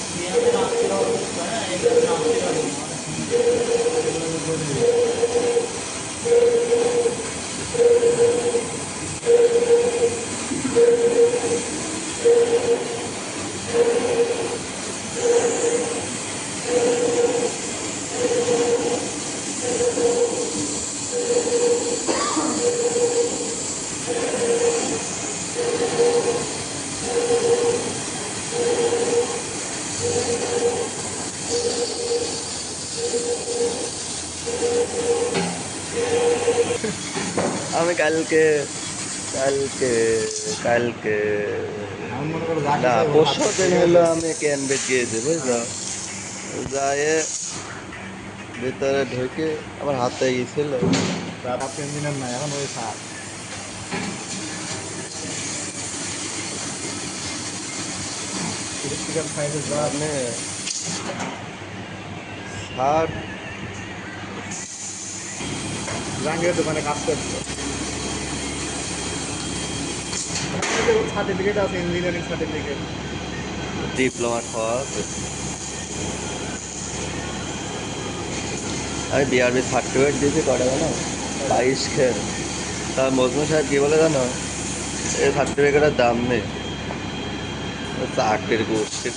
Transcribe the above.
सकती है আমি কালকে কালকে কালকে না পরশু দিন হলো আমি ক্যানবেট গিয়েছি বুঝলো যায় ভিতরে ঢুকে আমার হাতে গেছিল এখন ওই মানে ষাট জাহাঙ্গীরের দোকানে কাজ করছে ডিপ্লোমা আমি বিআরবি সার্টিফিকেট দিয়েছি কটা জানো? বাইশ খের। তা মজনু সাহেব কী বলে জানো? এই সার্টিফিকেটের দাম নেই। চাকরির গোষ্ঠী